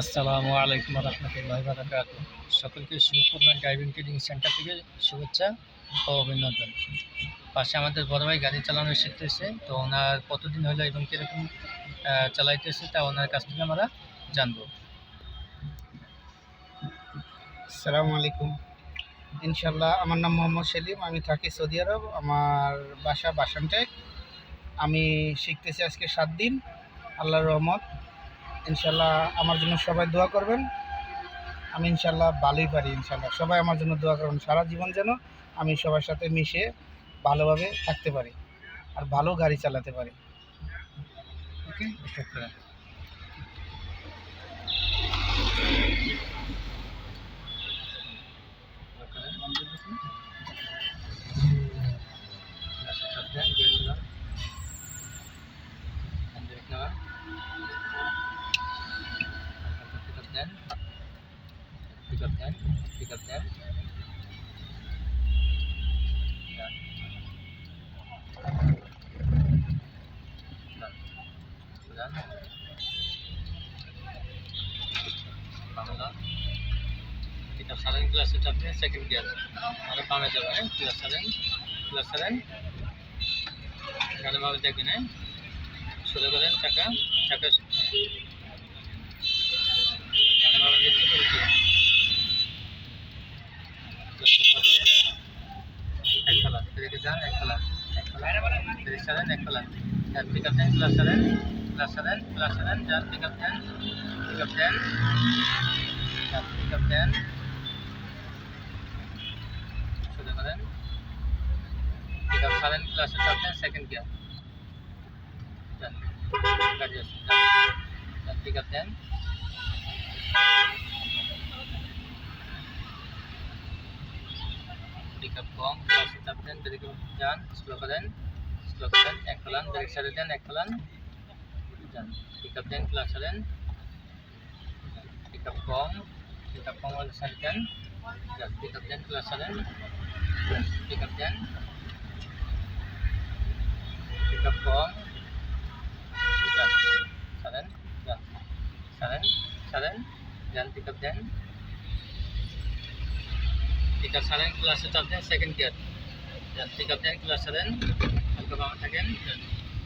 আসসালামু আলাইকুম রহমতুল্লাহ বারাকাত সকলকে শিবপুরমান ড্রাইভিং ট্রেনিং সেন্টার থেকে শুভেচ্ছা ও অভিনন্দন। পাশে আমাদের বড় ভাই গাড়ি চালানো শিখতেছে, তো ওনার কতদিন হলো এবং কীরকম চালাইতেছে তা ওনার কাছ থেকে আমরা জানব। আসসালামু আলাইকুম। ইনশাল্লাহ আমার নাম মোহাম্মদ সেলিম, আমি থাকি সৌদি আরব, আমার বাসা বাসানটেক। আমি শিখতেছি আজকে সাত দিন, আল্লাহর রহমত। ইনশাল্লাহ আমার জন্য সবাই দোয়া করবেন। আমি ইনশাল্লাহ ভালোই পারি ইনশাল্লাহ। সবাই আমার জন্য দোয়া করবেন। সারা জীবন যেন আমি সবার সাথে মিশে ভালোভাবে থাকতে পারি আর ভালো গাড়ি চালাতে পারি। ওকে শুক্রিয়া চাপতে সেকেন্ড গিয়ার আর বামে যাবে হ্যাঁ ক্লাস সারেন ক্লাস সারেন এখানে ভাবে দেখবেন হ্যাঁ? শুরু করেন, চাকা চাকা হ্যাঁ। এখানে ভাবে দেখতে পেরেছি এক খেলা, এদিকে যান, এক খেলা। এক খেলা এদিকে সারেন, এক খেলা। পিক আপ দেন ক্লাস সারেন ক্লাস সারেন ক্লাস সারেন যান পিক আপ দেন পিক আপ দেন। kita silent kelas tetapnya second gear dan third gear dan tiga ten pickup gong class tetapkan dari kemudian sebelah kalian sebelah kalian ekkalan dari side kalian ekkalan dan pickup dan class kalian gong pickup gong oleh side kalian dan pickup dan class kalian dan সারে দেন যান pick up দেন clutch সারেন pick up দেন pick up কম যান সারেন যান সারেন সারেন যান পিক আপ দেন পিক আপ সারেন ক্লাসে চাপ দেন সেকেন্ড গিয়ার যান পিক আপ দেন ক্লাস সারেন হালকা বামে থাকেন যান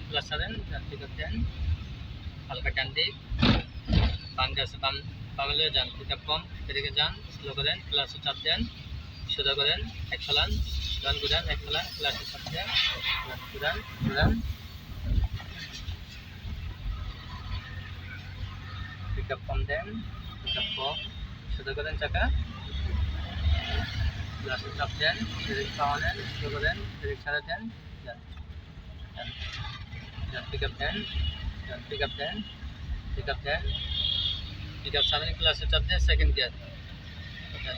ক্লাস সারেন যান পিক আপ দেন হালকা টান দিক বাম গাছে বাম বামলে যান পিক আপ কম এদিকে যান স্লো করেন ক্লাসে চাপ দেন সোজা করেন, এক ফেলান গান ঘুরান এক ফেলান চাপ দেন ঘুরান ঘুরান পিক আপ কম দেন পিক আপ কম সোজা করেন চাকা। গ্লাসে চাপ দেন পাওয়া দেন স্লো করেন ছাড়া দেন, যান। যান পিক আপ দেন, যান পিক আপ দেন পিক আপ দেন। পিক সেভেন ক্লাসে চাপ দেন সেকেন্ড গিয়ার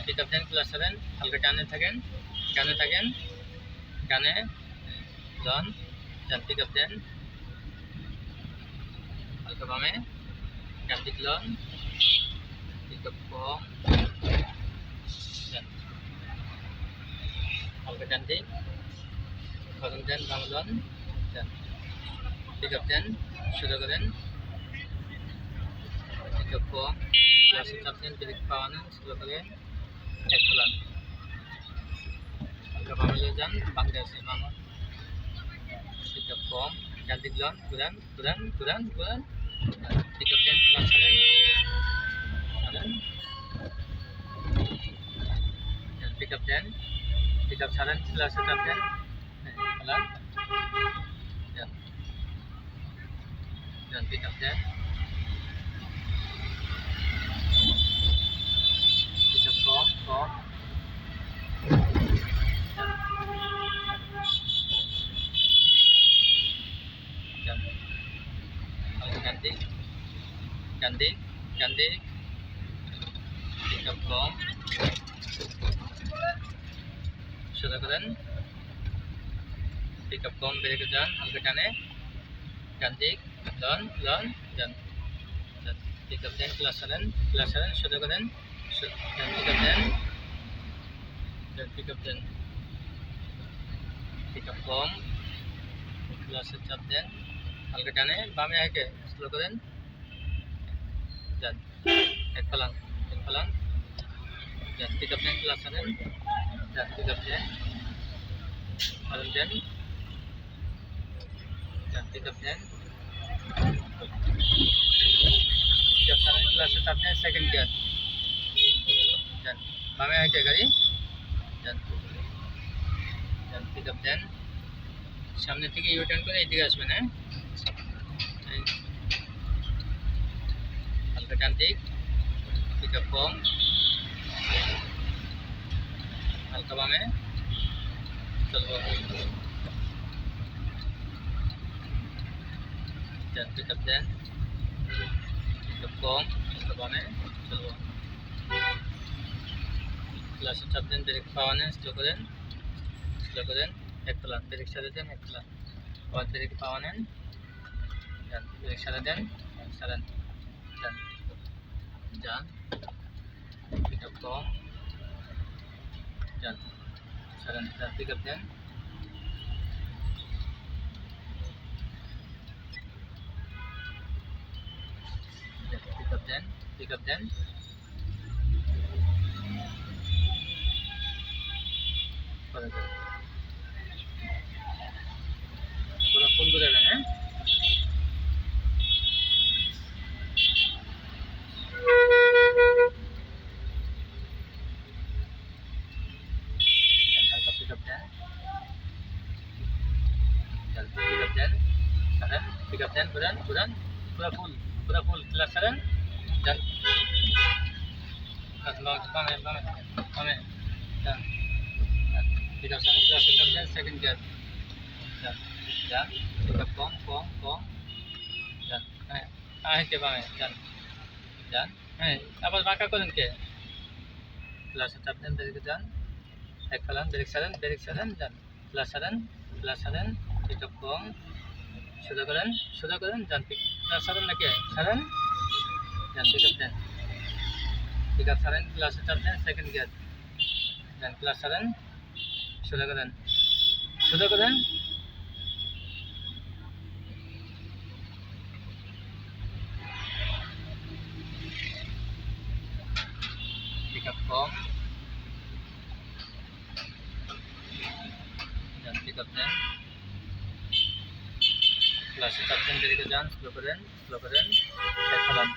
পিক আপ দেন ক্লাস সেভেন হালকা টানে থাকেন, ডানে থাকেন, ডানে লন যান পিক আপ দেন হালকা বামে ডান দিক লন পিক আপ কম হালকা টান দিন ফলন দেন বাংলন দেন পিক আপ দেন শুরু করেন পিক আপ কম ক্লাসে চাপ দেন ব্রেক পাওয়ানো স্লো করেন excellent Kepengurusan Bank Dasi Mangun Tiga form Ganti bulan, bulan, bulan, bulan, bulan Tiga bulan pelaksanaan Saran Dan tiga bulan Tiga saran setelah bulan Pelan Dan tiga cantik cantik cantik dikepung sudah keren. Dikepung beri kerjaan hal kerjanya cantik lon dan dan dikepung kelasaran kelasaran sudah keren যান হালকা টানে ডান দিক loan loan যান pick up দেন clutch সারেন clutch সারেন সোজা করেন পিক আপ দেন পিক আপ দেন পিক আপ কম ক্লাসের চাপ দেন হালকা টানে বামে আগে স্লো করেন যান এক ফলান এক ফলান যান পিক আপ দেন ক্লাস সারেন যান পিক আপ দেন সারেন দেন যান পিক আপ দেন পিক আপ সারেন ক্লাসে চাপ দেন সেকেন্ড গিয়ার যান বামে হাইটে গাড়ি যান যান পিক আপ দেন সামনে থেকে ইউ টার্ন করে এইদিকে আসবেন হ্যাঁ এই। হালকা টান দিক পিক আপ কম হালকা বামে চলবো দেন পিক আপ দেন পিক আপ কম হালকা বামে চলবো ক্লাসে চাপ দেন ব্রেক পাওয়া নেন স্লো করেন স্লো করেন, এক ফেলান ব্রেক সাথে দেন, এক ফেলান আবার ব্রেক পাওয়া নেন ব্রেক সাথে দেন সারেন যান যান পিক আপ কম যান সারেন পিক আপ দেন পিক আপ দেন পিক আপ দেন করে দেন পুরো ফুল করে দেবেন হ্যাঁ হালকা পিক আপ দেন পিক আপ দেন সারেন পিক আপ দেন ঘুরান ঘুরান পুরো ফুল pick up দেন সেকেন্ড গিয়ার যান আপ কম কম কম যান হ্যাঁ হ্যাঁ কে বামে যান যান হ্যাঁ আবার বাঁকা করেন কে ক্লাসে চাপ দেন যান এক ফেলান ব্রেক সারেন ব্রেক সারেন যান ক্লাস সারেন ক্লাস সারেন আপ কম সোজা করেন সোজা করেন যান পিক ক্লাস সারেন নাকি সারেন যান পিক আপ দেন পিক আপ সারেন ক্লাসে চাপ দেন সেকেন্ড গিয়ার যান ক্লাস সারেন সোজা সোজা যান দেন ক্লাসে চাপ দেন যান, স্লো করেন করেন। এক ফেলান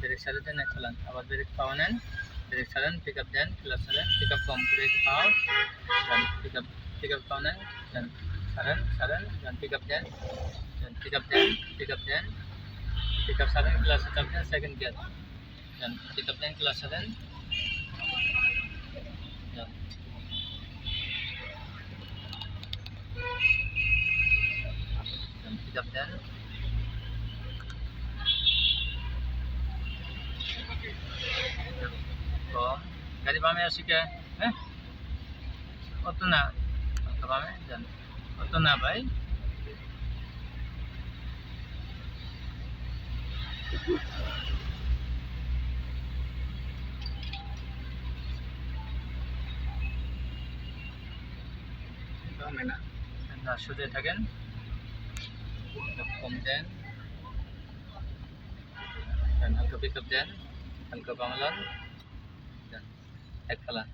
ব্রেক সারে দেন, এক আবার ব্রেক পাওয়া নেন। direction pickup then left sudden pickup complete out dan pickup pickup corner then sudden sudden dan pickup then dan pickup then pickup then pickup sudden class setup then second dan then pickup then class sudden then pickup then যান যান pick up দেন কম গাড়ি বামে আসি কে হ্যাঁ অত না। শুধু থাকেন। কম দেন। হালকা পিক আপ দেন হালকা দেন eklan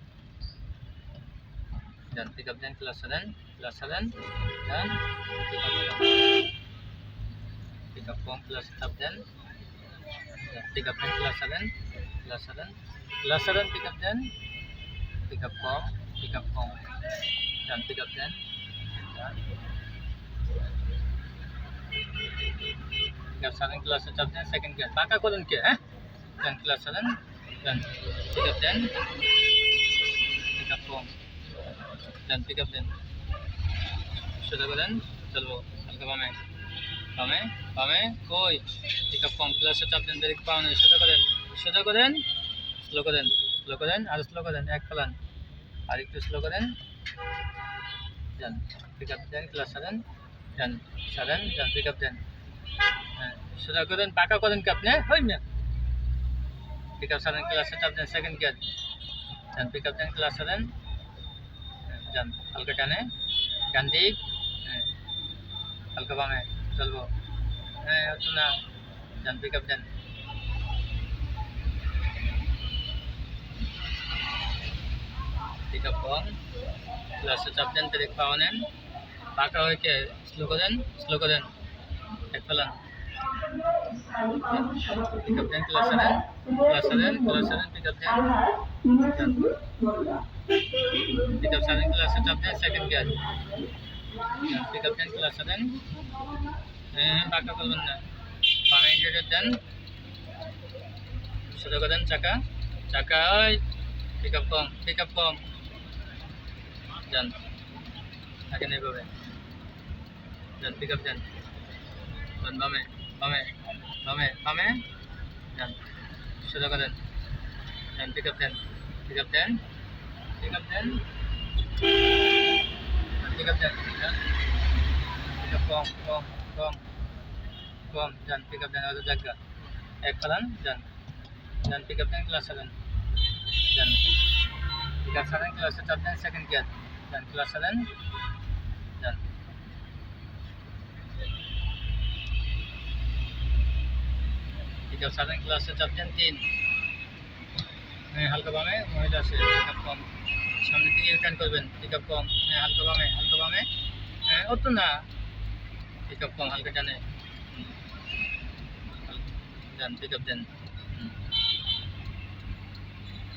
dan tiga dan kelas kelasalan dan tiga tiga pom plus tab dan tiga kelas kelasalan kelas kelasalan tiga dan tiga pom tiga pom dan tiga dan kelasalan kelasalan second gear maka kurang gear eh? Dan kelas kelasalan dan pick up dan pick up kong dan pick up dan sudah ko চলবো হালকা বামে বামে বামে কই pick up কম class চাপ দেন break পাও না সোজা করেন সোজা করেন স্লো করেন স্লো করেন আর স্লো করেন এক ফেলান আর একটু স্লো করেন যান পিক আপ দেন ক্লাস সারেন যান সারেন যান পিক আপ দেন হ্যাঁ সোজা করেন পাকা করেন কি আপনি হই মিয়া pick up sudden class setup, then second gear. Then pick up then class sudden যান হালকা টানে, ডান দিক হ্যাঁ, হালকা বামে চলবো। হ্যাঁ হতো না যান পিক আপ দেন পিক আপ কম ক্লাসে চাপ দেন ব্রেক পাওয়া নেন। পাকা হয়ে স্লো করে দেন স্লো করে দেন। এক ফেলান। পিক আপ দেন ক্লাসে নেন Kelasaran, kelasaran pickupnya. Pickup saran kelas setupnya second gear. Ya, nah, pickupnya kelasaran. Eh, bakal kalon na. Jadi dan sudah kadan caka, caka pickup kom, pickup kom. Dan akan ibu Dan pickup dan. Dan bame, bame, bame, bame. Dan সোজা করে দেন যান pick up দেন pick up দেন pick up দেন pick up দেন যান pick up কম কম কম কম যান পিক আপ দেন হয়তো জায়গা এক পালান যান যান পিক আপ দেন ক্লাস সেভেন যান পিক আপ সেভেন ক্লাসে চাপ দেন সেকেন্ড গিয়ার যান ক্লাস সেভেন যান up সেভেন ক্লাসে চাপ দেন তিন। হ্যাঁ হালকা বামে মহিলা আছে কম। সামনে থেকে রিটার্ন করবেন পিক কম। হ্যাঁ হালকা বামে হালকা বামে। হ্যাঁ না। পিক কম, হালকা টানে দেন পিক আপ দেন।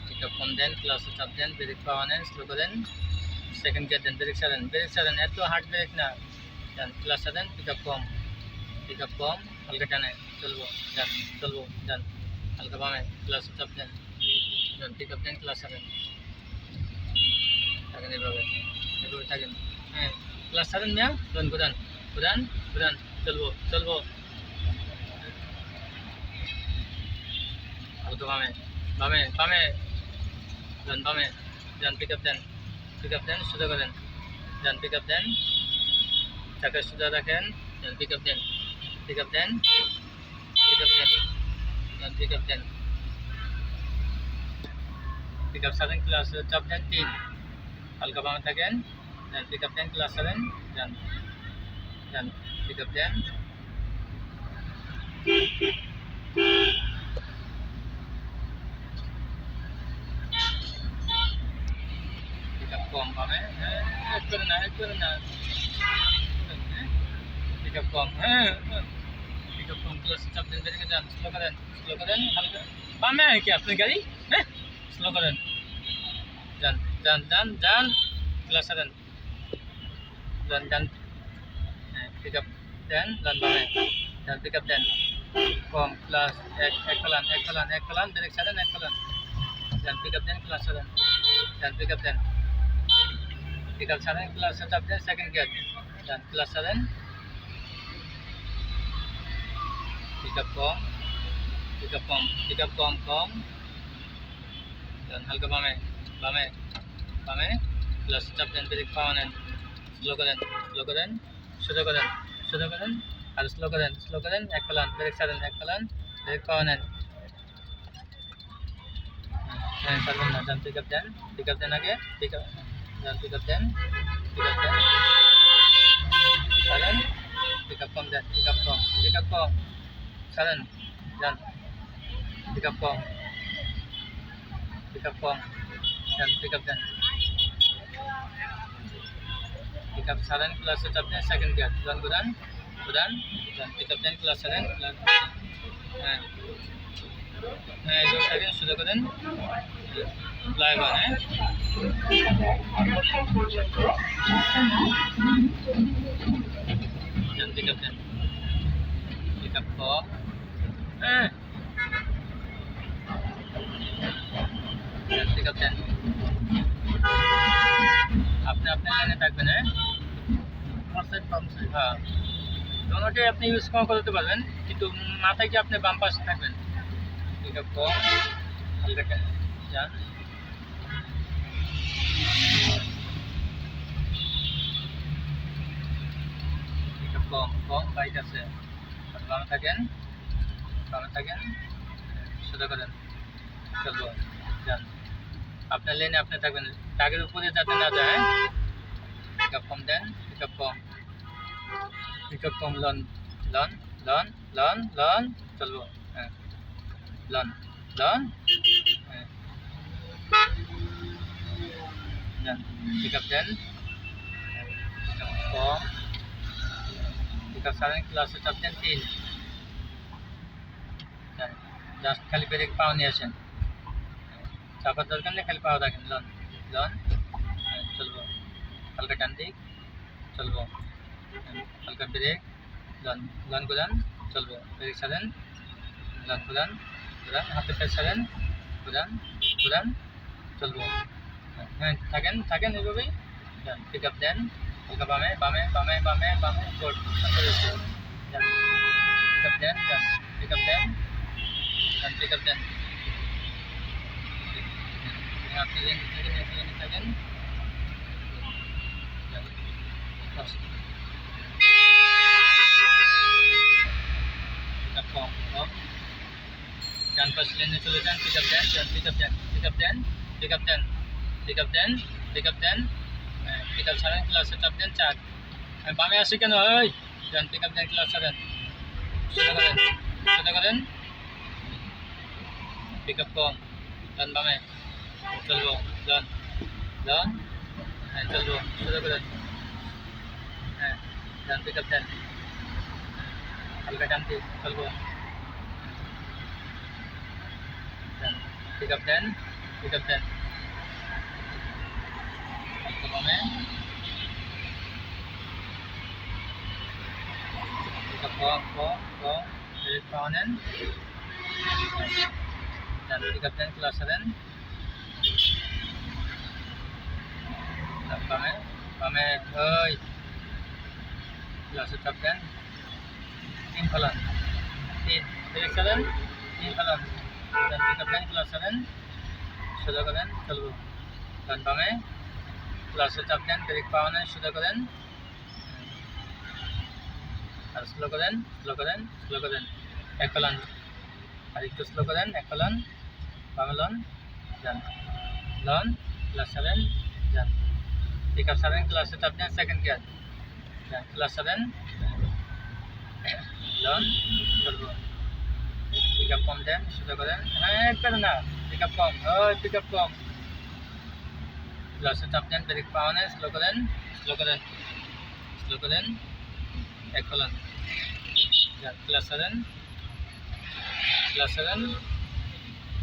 পিক কম দেন ক্লাসে চাপ দেন ব্রেক পাওয়া নেন স্লো করেন। সেকেন্ড গিয়ার দেন ব্রেক সারেন ব্রেক সারেন এত হার্ড ব্রেক না। দেন ক্লাসে দেন পিক আপ কম। পিক আপ কম, হালকা টানে চলবো যান চলবো যান হালকা বামে ক্লাসে চাপ দেন দেন পিক আপ দেন ক্লাসে দেন থাকেন এভাবে এভাবে থাকেন হ্যাঁ ক্লাস সারেন না দেন প্রধান প্রধান প্রধান চলবো চলবো হালকা বামে বামে বামে যান বামে যান পিক আপ দেন পিক আপ দেন সোজা করেন যান পিক আপ দেন চাকা সোজা রাখেন যান পিক আপ দেন পিক আপ দেন পিক আপ দেন যান পিক আপ দেন পিক আপ সারেন ক্লাস চাপ দেন তিন হালকা বামে থাকেন যান পিক আপ দেন ক্লাস সারেন যান যান পিক আপ দেন পিক আপ কম বামে হ্যাঁ এক করে না এক করে না পিক আপ কম হ্যাঁ পিক আপ কম ক্লাস চাপ দেন বেরিয়ে যান স্লো করেন স্লো করেন হালকা বামে কি আপনার গাড়ি হ্যাঁ স্লো করেন যান যান যান যান ক্লাস দেন যান যান হ্যাঁ পিক আপ দেন যান বামে যান পিক আপ দেন কম প্লাস এক এক ফেলান এক ফেলান এক ফেলান ব্রেক সারেন এক ফেলান যান পিক আপ দেন ক্লাস সারেন যান পিক আপ দেন পিক আপ সারেন ক্লাস চাপ দেন সেকেন্ড গিয়ার যান ক্লাস সারেন পিক আপ কম পিক আপ কম পিক আপ কম কম। হালকা বামে বামে বামে। প্লাস চাপ দেন ব্রেক পাওয়া নেন স্লো করেন স্লো করেন, সোজা করেন সোজা করেন, আর স্লো করেন স্লো করেন, এক ফেলান ব্রেক ছাড়েন এক ফেলান ব্রেক পাওয়া নেন। হ্যাঁ ছাড়বেন না, যান পিক আপ দেন পিক আপ দেন আগে পিক আপ যান পিক আপ দেন পিক আপ দেন ছাড়েন পিক আপ কম দেন পিক আপ কম পিক আপ কম। ছাড়েন যান পিক আপ কম পিক আপ কম যান পিক আপ দেন pick up saran kelas ucapnya second guard bulan bulan bulan dan pick up dan kelas saran bulan nah nah itu tadi sudah kalian live on eh dan pick up dan আপনি আপনার লাইনে থাকবেন হ্যাঁ? হ্যাঁ। দোনোটাই আপনি use কম করতে পারবেন কিন্তু মাথায় কি আপনি বাম পাশে থাকবেন। কম যান কম কম বাইক আছে। বামে থাকেন। বামে থাকেন সোজা করেন। চলবো, যান। আপনার লেনে আপনি থাকবেন। টাগের উপরে যাতে না যায় পিক আপ কম দেন পিক আপ কম পিক আপ কম লন লন লন লন লন চলবো হ্যাঁ। লন লন হ্যাঁ। পিক আপ দেন। কম পিক আপ সারেন ক্লাসে চাপ দেন তিন। জাস্ট খালি ব্রেক পাও নিয়ে আসেন চাপার দরকার নেই খালি পাও রাখেন লন লন চলবো হালকা টান দিক চলবো হালকা ব্রেক লন লন গুলান চলবো ব্রেক সারেন লন গুলান গুলান হাতে পেট সারেন গুলান গুলান চলবো হ্যাঁ থাকেন থাকেন এইভাবেই দেন পিক আপ দেন হালকা বামে বামে বামে বামে বামে গোড সুন্দর হয়েছে দেন পিক আপ দেন দেন পিক আপ দেন dan pickup dyan. After yan, ito yan, ito yan, ito yan. Dan pas lane ito pickup dyan, dyan, pickup dyan, pickup dyan, pickup dyan, pickup dyan, pickup dyan. Pickup sa rin, setup dyan, chat. Ay, pamaya si ka na, ay! Pickup dyan, class sa rin. Sudah kalian, sudah kalian pick up ko done ba ngayon cancel ko done done cancel ko sudah ko eh, done pick up done halka done cancel ko done pick up pick up Falan tin dilit sa rin tin falan dan pick up line clutch seven সোজা করেন, চলবো। ডান বামে ক্লাসে চাপ দেন break পাওয়ানে সোজা করেন। আর স্লো করেন স্লো করেন স্লো করেন। এক কলান আর একটু স্লো করেন, এক কলান Pamelon dan lon klasaran dan pickup kasaran kelas tetapnya second gear dan klasaran lon turbo pickup pump dan sudah kalian eh pernah pickup pump oh pickup up form kelas tetapnya break powernya slow kalian slow kalian slow kalian ekolan dan klasaran klasaran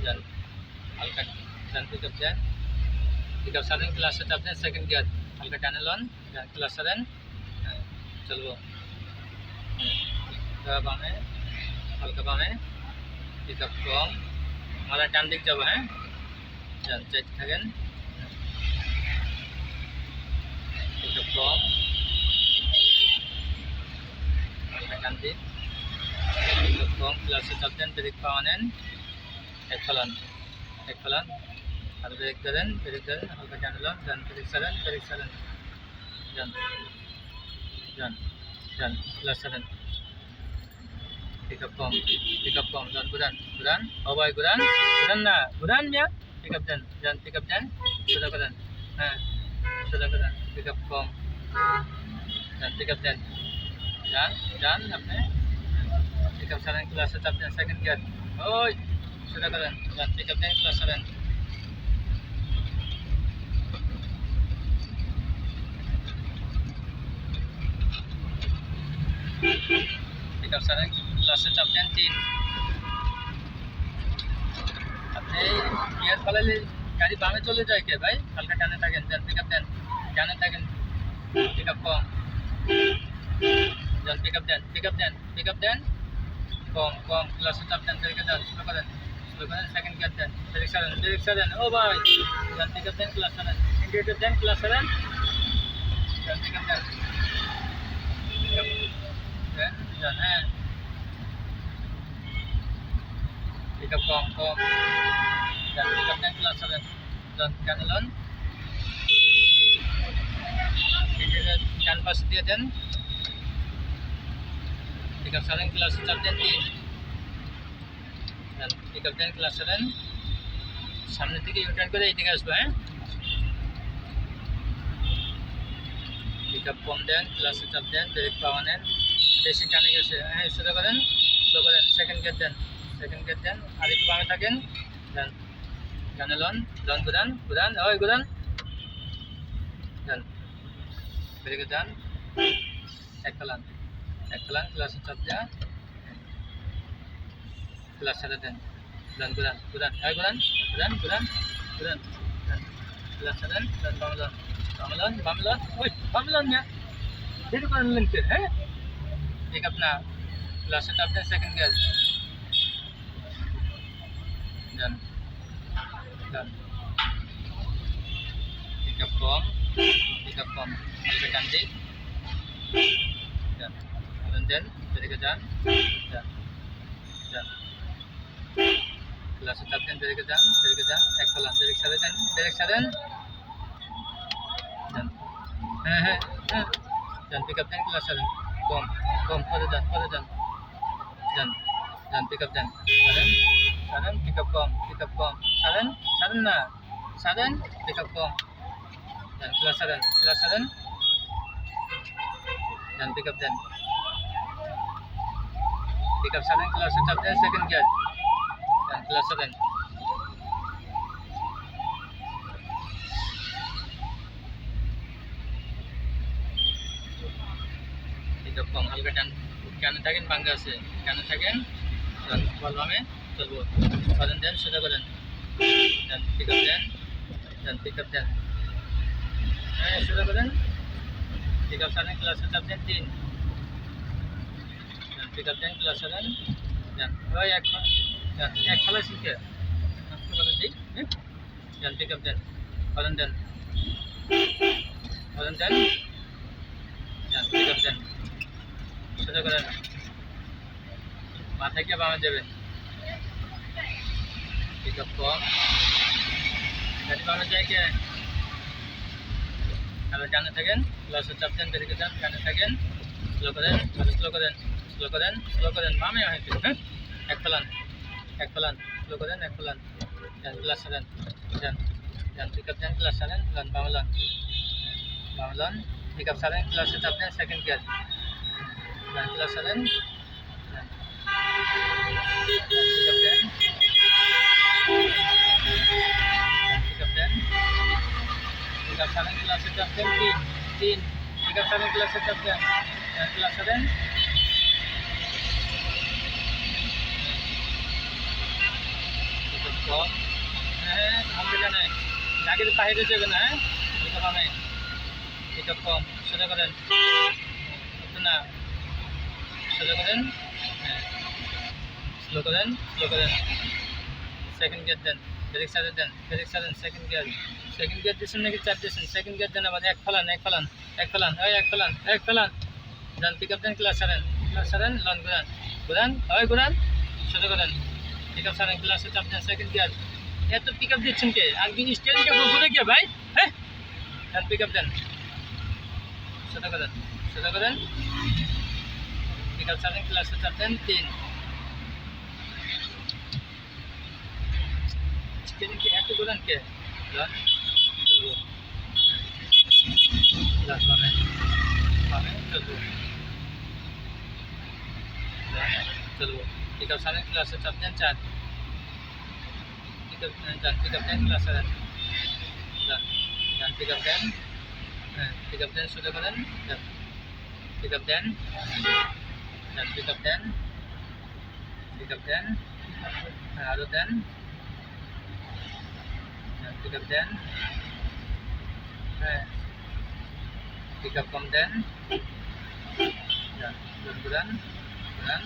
dan হালকা যান pick up দেন pick up সেভেন ক্লাসে চাপ দেন second gear হালকা টানে loan class seven চলবো। বামে, হালকা বামে। পিক আপ কম আমরা ডান দিক যাব হ্যাঁ? চাইতে থাকেন। পিক আপ কম ডান দিক। পিক আপ কম ক্লাসে চাপ দেন ব্রেক পাওয়া নেন। এক ফলান epsilon atau periksa dan periksa dan atau dan periksa dan periksa dan dan dan dan dan pickup form pickup form dan kurang, kurang, oh boy kurang beran na beran ya pickup dan dan pickup dan sudah beran nah sudah beran pickup form dan pickup dan dan dan apa ya pickup saran kelas tetap dan second gear oh dan dan apa pick up saran kelas tetap dan second gear oh sudah gudan dan pick up dan kelas saran pick up saran ক্লাসে চাপ দেন তিন। আপনি gear ফালালে গাড়ি বামে চলে যায় কে ভাই? হালকা টানে থাকেন দেন পিক আপ দেন। টানে থাকেন পিক আপ কম। দেন পিক আপ দেন পিক আপ দেন পিক আপ দেন। কম কম ক্লাসে চাপ দেন ব্রেকে দেন স্লো করেন। স্লো করেন সেকেন্ড গিয়ার দেন ব্রেক সারেন ব্রেক সারেন ও ভাই দেন পিক আপ দেন ক্লাস সারেন ইন্ডিকেটর দেন ক্লাস সারেন দেন পিক আপ দেন পিক আপ দেন দেন হ্যাঁ pick up kong kong dan pick up dan kelas seven dan kanalon ini dan pas dia dan pick up seven kelas seven dan তিন dan pick up dan kelas seven সামনে থেকে U turn করে এইদিকে আসব হ্যাঁ? Pick up কম দেন ক্লাসে চাপ দেন ব্রেক পাওয়া নেন। বেশি টানে গেছে হ্যাঁ সোজা করেন স্লো করেন সেকেন্ড গিয়ার দেন সেকেন্ড গিয়ার দেন, আর একটু বামে থাকেন দেন গানে লন লন গুদান গুদান, ওই গুদান। দেন বেরিয়ে যান, এক ফেলান এক ফেলান ক্লাসে চাপ দেওয়া kelas sana dan bulan bulan bulan. Hai bulan bulan bulan bulan. Bulan sana dan bangulan bangulan bangulan woi bangulannya jadi bukan lengkir है एक अपना लास्ट अपने second gear dan dan. Tiga bom tiga bom. Dari kanti dan dan dari kejan dan. Dan. ખુલાસો ચાલશે દરેક જાન દરેક જાન એક ખુલા દરેક સાથે જાન દરેક સાથે જાન হ্যাঁ হ্যাঁ হ্যাঁ যান পিক আপ যান খুলাসা যান কম কম পরে যান পরে যান যান যান পিক আপ যান সারেন সারেন পিক আপ কম পিক আপ কম সারেন সারেন না সারেন পিক আপ কম যান খুলাসা যান খুলাসা যান যান পিক আপ যান পিক আপ সারেন খুলাসা চাপ যান second gear kelas sadan pick up com হালকা টান কানে থাকেন বাঙ্গা আছে কানে থাকেন বলবামে চলবো করেন দেন সোজা করেন দেন পিক আপ দেন দেন পিক আপ দেন হ্যাঁ সোজা করেন পিক আপ সারেন ক্লাসে চাপ দেন তিন দেন পিক আপ দেন ক্লাসে দেন দেন ওই এক দেন এক খেলা শিখে দিই দেন পিক দেন। করেন মাথায় গিয়ে বামে যাবেন পিক আপ কম কে? জানে থাকেন ক্লাসে চাপ দেন বেরিয়ে যান জানে থাকেন। স্লো করেন স্লো করেন স্লো করেন স্লো করেন। বামে হ্যাঁ? এক ফেলান। ekulan lu kan ekulan dan kelas dan dan dan tiket yang kelas dan dan bangulan bangulan tiket saran kelas tetapnya second gear. Dan kelas dan Tiga kelas setiap tim, tiga kelas setiap tim, tiga kelas setiap tim, tiga kelas setiap হ্যাঁ কমবে কেন আগে তো বাইরে যাবে না হ্যাঁ pick up আমি কম সোজা করেন না সোজা করেন হ্যাঁ স্লো করেন স্লো করেন সেকেন্ড গিয়ার দেন ব্রেক সাইডে দেন ব্রেক সাইডেন সেকেন্ড গিয়ার সেকেন্ড নাকি চার দিয়েছেন সেকেন্ড দেন আবার এক ফেলান এক ফেলান এক ফেলান ওই এক ফেলান এক ফেলান দেন পিক আপ দেন ক্লাস সারেন ক্লাস সারেন লন ঘুরান ঘুরান ওই ঘুরান সোজা করেন পিক আপ সারেন ক্লাসে চাপ দেন সেকেন্ড গিয়ার এত পিক আপ দিচ্ছেন কে আর কি স্টেরিংটা ঘুরে গিয়ে ভাই হ্যাঁ দেন পিক আপ দেন সোজা করেন সোজা করেন পিক আপ সারেন ক্লাসে চাপ দেন তিন Tienen que esto duran que lan চলবো লাস পাবে পাবে চলবো চলবো 31 kelas 1 dan tiga dan pickup kelas 1 dan tiga dan tiga dan sudah kalian dan tiga dan dan tiga dan pickup dan lalu dan dan pickup dan tiga kemudian dan dan bulan bulan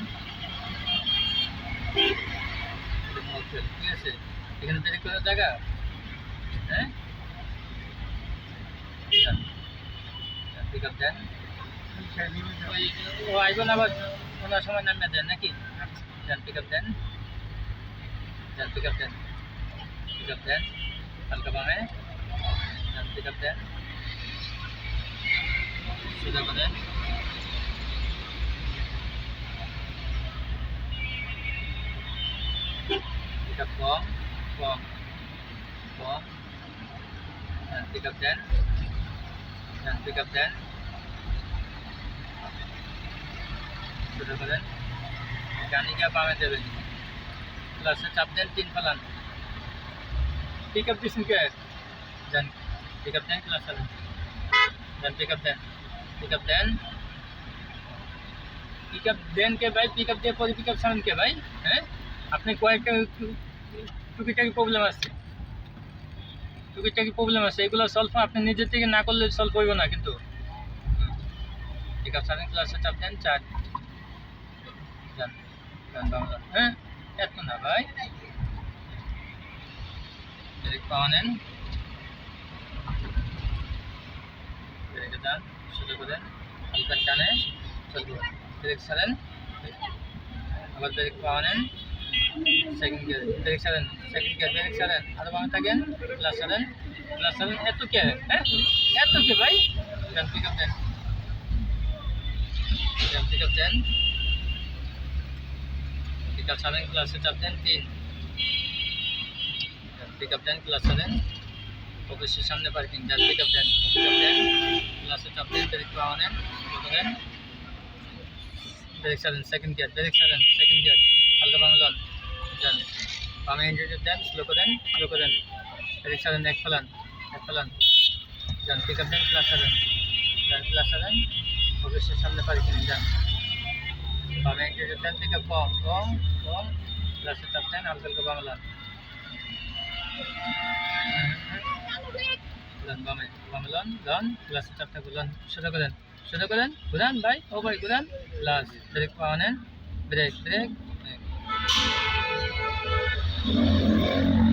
ঠিক আছে এখানে দেরি করে জায়গা হ্যাঁ pick up দেন ও আইবেন আবার ওনার সময় নামে দেন নাকি দেন পিক আপ দেন দেন পিক আপ দেন pick up then হালকা বামে dan pick up then sudah keren pick up bom bom bom dan pick up then dan pick up then sudah keren mekaniknya pamer দেবেন ক্লাসে চাপ দেন তিন ফেলান পিক আপ দিয়েছেন কে যান পিক আপ দেন ক্লাস চালান দেন পিক আপ দেন পিক আপ দেন পিক আপ দেন কে ভাই পিক আপ দিয়ে পরে পিক আপ সাউন্ড কে ভাই হ্যাঁ আপনি কয়েকটা টুকিটাকি প্রবলেম আছে। টুকিটাকি প্রবলেম আছে, এগুলো সলভ আপনি নিজের থেকে না করলে সলভ হইব না কিন্তু। আপ সাউন্ড ক্লাসে চাপ দেন, চার। হ্যাঁ নেন। আবার নেন। সেকেন্ড গিয়ার direct ছাড়েন সেকেন্ড গিয়ার direct ছাড়েন আরও বামে থাকেন ক্লাস ছাড়েন ক্লাস ছাড়েন এত কে হ্যাঁ এত কে ভাই দেন পিক আপ দেন দেন পিক আপ দেন পিক আপ ছাড়েন ক্লাসে চাপ দেন তিন পিক আপ দেন ক্লাস দেন অফিসের সামনে পার্কিং দেন পিক আপ দেন পিক আপ দেন ক্লাসে চাপ দেন ব্রেক পাওয়া নেন ব্রেক সারেন সেকেন্ড গিয়ার ব্রেক সারেন সেকেন্ড গিয়ার হালকা বাংলান দেন। বামে ইন্ডিকেটর দেন স্লো করেন স্লো করেন ব্রেক সারেন এক ফেলান এক ফেলান। দেন পিক আপ দেন। ক্লাস সারেন দেন। ক্লাস সারেন অফিসের সামনে পার্কিং দেন বামে ইন্ডিকেটর দেন পিক আপ কম কম কম ক্লাসে চাপ দেন bame, bamelan, dan, kelas capta bulan, sudah kalian, sudah kalian, bulan, baik, oh baik bulan, kelas, break panen, break, break, Música